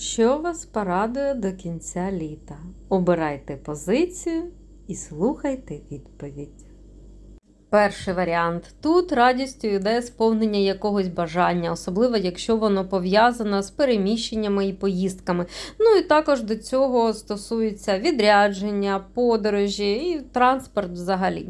Що вас порадує до кінця літа? Обирайте позицію і слухайте відповідь. Перший варіант. Тут радістю йде сповнення якогось бажання, особливо якщо воно пов'язано з переміщеннями і поїздками. Ну і також до цього стосується відрядження, подорожі і транспорт взагалі.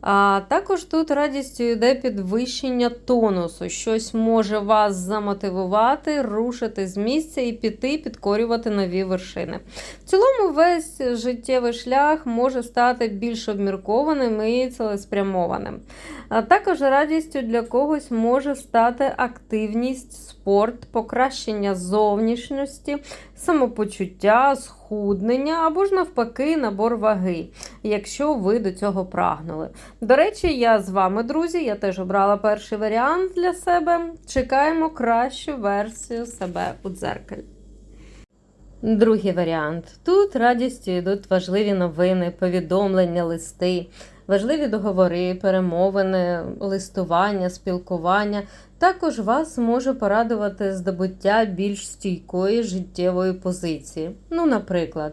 А також тут радістю йде підвищення тонусу. Щось може вас замотивувати, рушити з місця і піти підкорювати нові вершини. В цілому, весь життєвий шлях може стати більш обміркованим і цілеспрямованим. А також радістю для когось може стати активність, спорт, покращення зовнішності, самопочуття, схуднення або ж навпаки набор ваги, якщо ви до цього прагнули. До речі, я з вами, друзі, я теж обрала перший варіант для себе. Чекаємо кращу версію себе у дзеркалі. Другий варіант. Тут радістю йдуть важливі новини, повідомлення, листи, важливі договори, перемовини, листування, спілкування. Також вас може порадувати здобуття більш стійкої життєвої позиції. Ну, наприклад,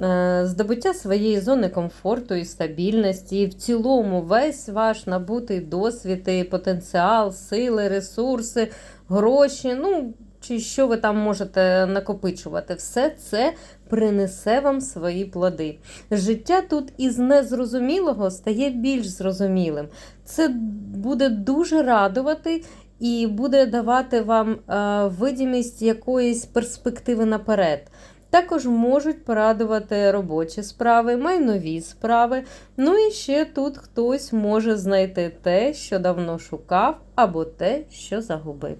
е, здобуття своєї зони комфорту і стабільності, і в цілому весь ваш набутий досвід, і потенціал, сили, ресурси, гроші. ну, чи що ви там можете накопичувати, все це принесе вам свої плоди. Життя тут із незрозумілого стає більш зрозумілим. Це буде дуже радувати і буде давати вам е, видимість якоїсь перспективи наперед. Також можуть порадувати робочі справи, майнові справи. Ну і ще тут хтось може знайти те, що давно шукав, або те, що загубив.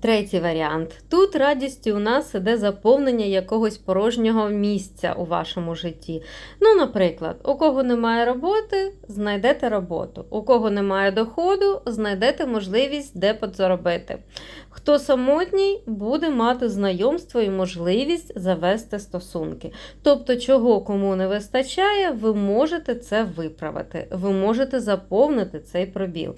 Третій варіант. Тут радістю у нас іде заповнення якогось порожнього місця у вашому житті. Ну, наприклад, у кого немає роботи, знайдете роботу. У кого немає доходу, знайдете можливість де подзаробити. Хто самотній, буде мати знайомство і можливість завести стосунки. Тобто, чого кому не вистачає, ви можете це виправити, ви можете заповнити цей пробіл.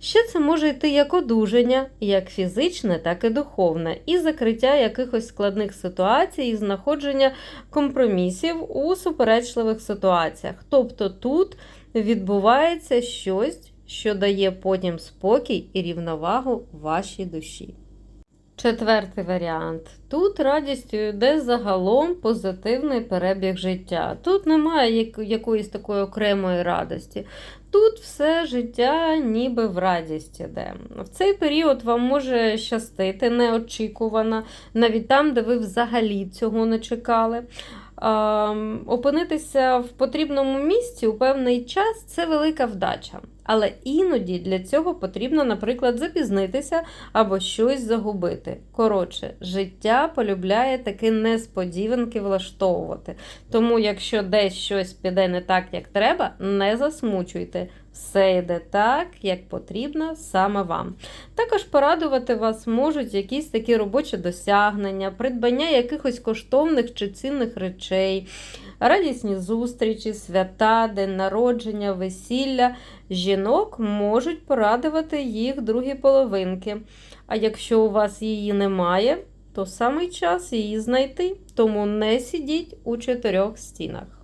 Ще це може йти як одужання, як фізичне, так і духовне, і закриття якихось складних ситуацій, і знаходження компромісів у суперечливих ситуаціях. Тобто тут відбувається щось, що дає потім спокій і рівновагу вашій душі. Четвертий варіант. Тут радістю йде загалом позитивний перебіг життя. Тут немає якоїсь такої окремої радості. Тут все життя ніби в радість іде. В цей період вам може щастити неочікувано, навіть там, де ви взагалі цього не чекали. Опинитися в потрібному місці у певний час це велика вдача. Але іноді для цього потрібно, наприклад, запізнитися або щось загубити. Коротше, життя полюбляє таки несподіванки влаштовувати. Тому, якщо десь щось піде не так, як треба, не засмучуйте. Все йде так, як потрібно саме вам. Також порадувати вас можуть якісь такі робочі досягнення, придбання якихось коштовних чи цінних речей, радісні зустрічі, свята, день народження, весілля. Жінок можуть порадувати їх другі половинки. А якщо у вас її немає, то саме час її знайти. Тому не сидіть у чотирьох стінах.